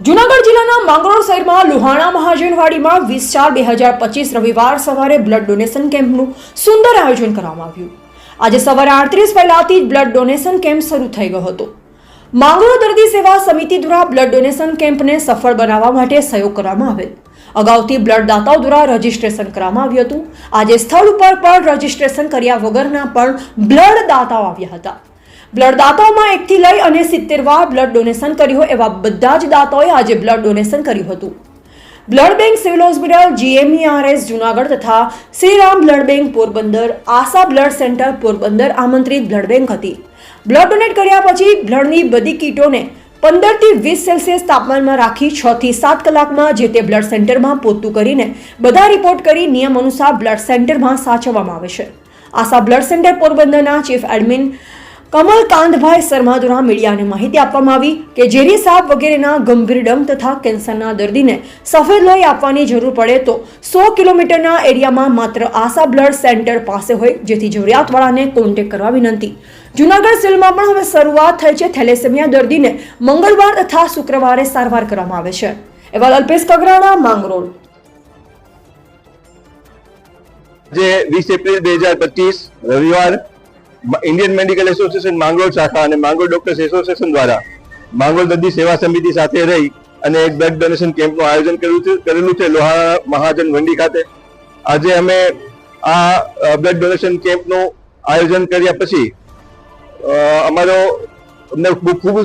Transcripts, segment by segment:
જુનાગઢ જિલ્લાના માંગરોળ શહેરમાં લુહાણા મહાજનવાડીમાં વીસ ચાર બે હજાર પચીસ રવિવાર સવારે બ્લડ ડોનેશન કેમ્પનું સુંદર આયોજન કરવામાં આવ્યું. આજે સવારે આડત્રીસ પહેલાથી જ બ્લડ ડોનેશન કેમ્પ શરૂ થઈ ગયો હતો. માંગરોળ દર્દી સેવા સમિતિ દ્વારા બ્લડ ડોનેશન કેમ્પને સફળ બનાવવા માટે સહયોગ કરવામાં આવેલ. અગાઉથી બ્લડ દાતાઓ દ્વારા રજીસ્ટ્રેશન કરવામાં આવ્યું હતું. આજે સ્થળ ઉપર પણ રજીસ્ટ્રેશન કર્યા વગરના પણ બ્લડ દાતાઓ આવ્યા હતા. બ્લડ દાતાઓમાં એકથી લઈ અને સિત્તેર વાર બ્લડ ડોનેશન કર્યું એવા બધા જ દાતાઓએ આજે બ્લડ ડોનેશન કર્યું હતું. Blood bank civil hospital, GMERS, Junagadh તથા Shriram blood bank Porbandar, Asha blood centre Porbandar આમંત્રિત બ્લડ બેંક હતી. બ્લડ ડોનેટ કર્યા પછી બ્લડની બધી કીટોને પંદરથી વીસ સેલ્સિયસ તાપમાનમાં રાખી છ થી સાત કલાકમાં જે તે બ્લડ સેન્ટરમાં પોતું કરીને બધા રિપોર્ટ કરી નિયમ અનુસાર બ્લડ સેન્ટરમાં સાચવવામાં આવે છે. આશા બ્લડ સેન્ટર પોરબંદરના ચીફ એડમિન કમલકાંતભાઈ શર્મા દ્વારા મીડિયાને માહિતી આપવામાં આવી કે ઝેરી સાપ વગેરેના ગંભીર ડમ તથા કેન્સરના દર્દીને સફેદ લોહી આપવાની જરૂર પડે તો સો કિલોમીટરના એરિયામાં માત્ર આશા બ્લડ સેન્ટર પાસે હોય જેથી જરૂરિયાતવાળાને કોન્ટેક કરવા વિનંતી. જુનાગઢ સિલમાં પણ હવે શરૂઆત થઈ છે. થેલેસેમિયા દર્દીને મંગળવાર તથા શુક્રવારે સારવાર કરવામાં આવે છે. એવા અલ્પેશ કગરાણા, માંગરોળ. જે વીસ એપ્રિલ બે હજાર પચીસ રવિવાર ઇન્ડિયન મેડિકલ એસોસિએશન માંગરોળ શાખા અને માંગરોળ ડોક્ટર્સ એસોસિએશન દ્વારા માંગરોળ દર્દી સેવા સમિતિ સાથે રહી અને એક બ્લડ ડોનેશન કેમ્પનું આયોજન કર્યું કરેલું છે લોહાણા મહાજન વંડી ખાતે. આજે અમે આ બ્લડ ડોનેશન કેમ્પનું આયોજન કર્યા પછી અમારો અમને ખૂબ ખૂબ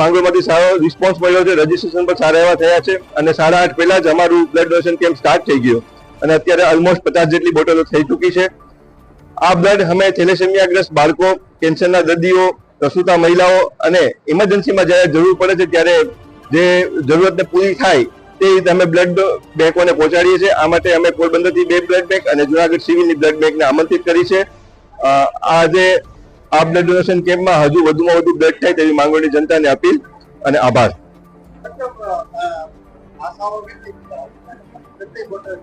માંગરોળમાંથી સારો રિસ્પોન્સ મળ્યો છે. રજીસ્ટ્રેશન પણ સારા એવા થયા છે અને સાડા આઠ પહેલા જ અમારું બ્લડ ડોનેશન કેમ્પ સ્ટાર્ટ થઈ ગયો. અને અત્યારે ઓલમોસ્ટ પચાસ જેટલી બોટલો થઈ ચૂકી છે. આ બ્લડ અમે થેલેસેમિયાગ્રસ્ત બાળકો કેન્સરના દર્દીઓ, પ્રસૂતા મહિલાઓ અને ઇમરજન્સીમાં જ્યારે જરૂર પડે છે ત્યારે જે જરૂરતને પૂરી થાય તે રીતે અમે બ્લડ બેંકોને પહોંચાડીએ છીએ. આ માટે અમે પોરબંદરથી બે બ્લડ બેંક અને જુનાગઢ સિવિલની બ્લડ બેંકને આમંત્રિત કરી છે. આજે આ બ્લડ ડોનેશન કેમ્પમાં હજુ વધુમાં વધુ બ્લડ થાય તેવી માંગોની જનતાને અપીલ અને આભાર.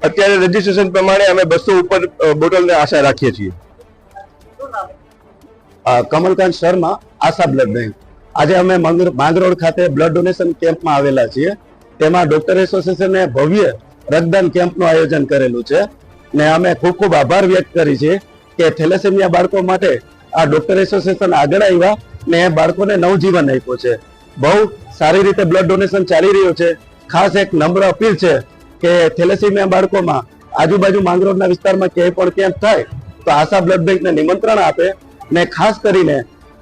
અત્યારે રજીસ્ટ્રેશન પ્રમાણે અમે બસો ઉપર બોટલને આશા રાખીએ છીએ. Kamalkant Sharma, Asha blood bank. આજે અમે માંગરોળ ખાતે બ્લડ ડોનેશન કેમ્પમાં આવેલા છીએ. તેમાં ડોક્ટર એસોસિએશને ભવ્ય રક્તદાન કેમ્પનું આયોજન કરેલું છે. ને અમે ખૂબ ખૂબ આભાર વ્યક્ત કરી છે કે થેલેસેમિયા બાળકો માટે આ ડોક્ટર એસોસિએશન આગળ આવ્યા ને એ બાળકોને નવજીવન આપ્યો છે. બહુ સારી રીતે બ્લડ ડોનેશન ચાલી રહ્યું છે. ખાસ એક નમ્ર અપીલ છે કે થેલેસીમિયા બાળકોમાં આજુબાજુ માંગરોળના વિસ્તારમાં ક્યાંય પણ કેમ્પ થાય, તો આશા બ્લડ બેંકને નિમંત્રણ આપે ને ખાસ કરીને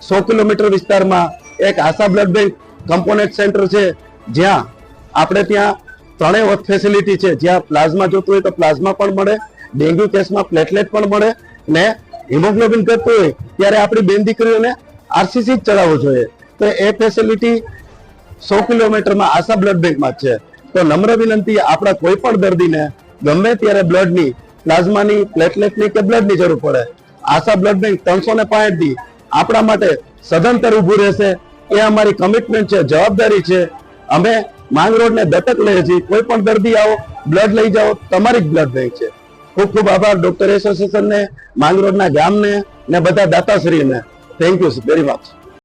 સો કિલોમીટર વિસ્તારમાં એક Asha blood bank component centre છે, જ્યાં આપણે ત્યાં ત્રણેય ફેસિલિટી છે. જ્યાં પ્લાઝમા જોતું હોય તો પ્લાઝમા પણ મળે, ડેન્ગ્યુ કેસમાં પ્લેટલેટ પણ મળે ને હિમોગ્લોબિન કરતું હોય, ત્યારે આપણી બેન દીકરીઓને આરસીસી જ ચડાવવું જોઈએ. તો એ ફેસિલિટી સો કિલોમીટરમાં આશા બ્લડ બેંકમાં છે. તો નમ્ર વિનંતી, આપણા કોઈ પણ દર્દીને ગમે ત્યારે બ્લડની, પ્લાઝમાની, પ્લેટલેટની કે બ્લડની જરૂર પડે, આશા બ્લડ બેંક ત્રણસો ને થી આપણા માટે સદંતર ઊભું રહેશે. એ અમારી કમિટમેન્ટ છે, જવાબદારી છે. અમે માંગ રોડને દત્તક લઈએ છીએ. કોઈ પણ દર્દી આવો, બ્લડ લઈ જાઓ, તમારી જ બ્લડ બેંક છે. ખૂબ ખૂબ આભાર ડોક્ટર એસોસિએશનને, માંગ રોડના ગામને ને બધા દાતાશ્રીને. Thank you very much